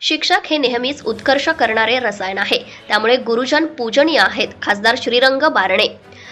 शिक्षक हे नेहमीच उत्कर्ष करणारे रसायन आहे. त्यामुळे गुरुजन पूजनीय आहेत खासदार श्रीरंग बारणे.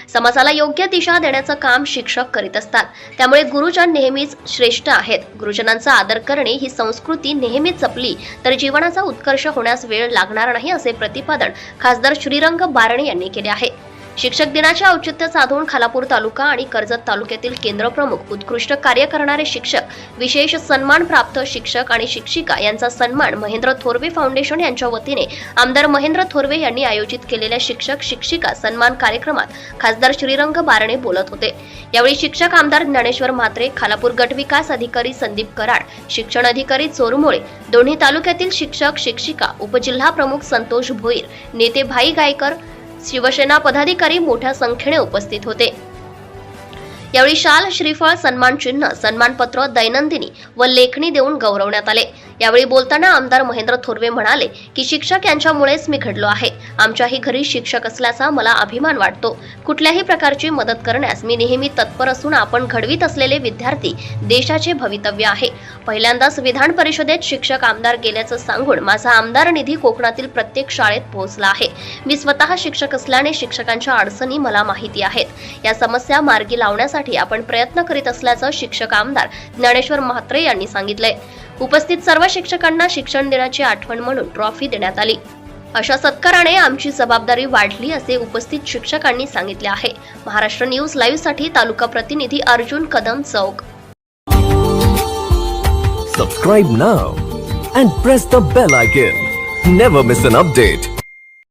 समाजाला योग्य दिशा देण्याचं काम शिक्षक करीत असतात. त्यामुळे गुरुजन नेहमीच श्रेष्ठ आहेत. गुरुजनांचा आदर करणे ही संस्कृती नेहमीच जपली तर जीवनाचा उत्कर्ष होण्यास वेळ लागणार नाही असे प्रतिपादन खासदार श्रीरंग बारणे यांनी केले आहे. शिक्षक दिनाचे औचित्य साधून खालापूर तालुका आणि कर्जत तालुक्यातील केंद्रप्रमुख उत्कृष्ट कार्य करणारे शिक्षक विशेष सन्मान प्राप्त शिक्षक आणि शिक्षिका यांचा सन्मान महेंद्र थोरवे फाउंडेशन यांच्या वतीने आमदार महेंद्र थोरवे यांनी आयोजित केलेल्या शिक्षक शिक्षिका सन्मान कार्यक्रमात खासदार श्रीरंग बारणे बोलत होते. यावेळी शिक्षक आमदार ज्ञानेश्वर म्हात्रे खालापूर गट विकास अधिकारी संदीप कराड शिक्षण अधिकारी चोरमोळे दोन्ही तालुक्यातील शिक्षक शिक्षिका उपजिल्हा प्रमुख संतोष भोईर नेते भाई गायकर शिवसेना पदाधिकारी मोठ्या संख्येने उपस्थित होते. यावेळी शाल श्रीफळ सन्मान चिन्ह सन्मानपत्र दैनंदिनी व लेखणी देऊन गौरवण्यात आले. यावेळी बोलताना आमदार महेंद्र थोरवे म्हणाले की शिक्षक यांच्यामुळेच मी घडलो आहे. आमच्याही घरी शिक्षक असल्याचा मला अभिमान वाटतो. कुठल्याही प्रकारची मदत करण्यास मी नेहमी तत्पर असून आपण घडवीत असलेले विद्यार्थी देशाचे भवितव्य आहे. पहिल्यांदाच विधान परिषदेत शिक्षक आमदार गेल्याचं सांगून माझा आमदार निधी कोकणातील प्रत्येक शाळेत पोहोचला आहे. मी स्वतः शिक्षक असल्याने शिक्षकांच्या अडचणी मला माहिती आहेत. या समस्या मार्गी लावण्यासाठी आपण प्रयत्न करीत असल्याचं शिक्षक आमदार ज्ञानेश्वर म्हात्रे यांनी सांगितलंय. उपस्थित सर्व शिक्षकांना शिक्षण दिनाची आठवण म्हणून ट्रॉफी देण्यात आली. अशा सत्काराने आमची जबाबदारी वाढली असे उपस्थित शिक्षकांनी सांगितले आहे. महाराष्ट्र न्यूज लाईव्हसाठी तालुका प्रतिनिधी अर्जुन कदम चौक. Subscribe now and press the bell icon never miss an update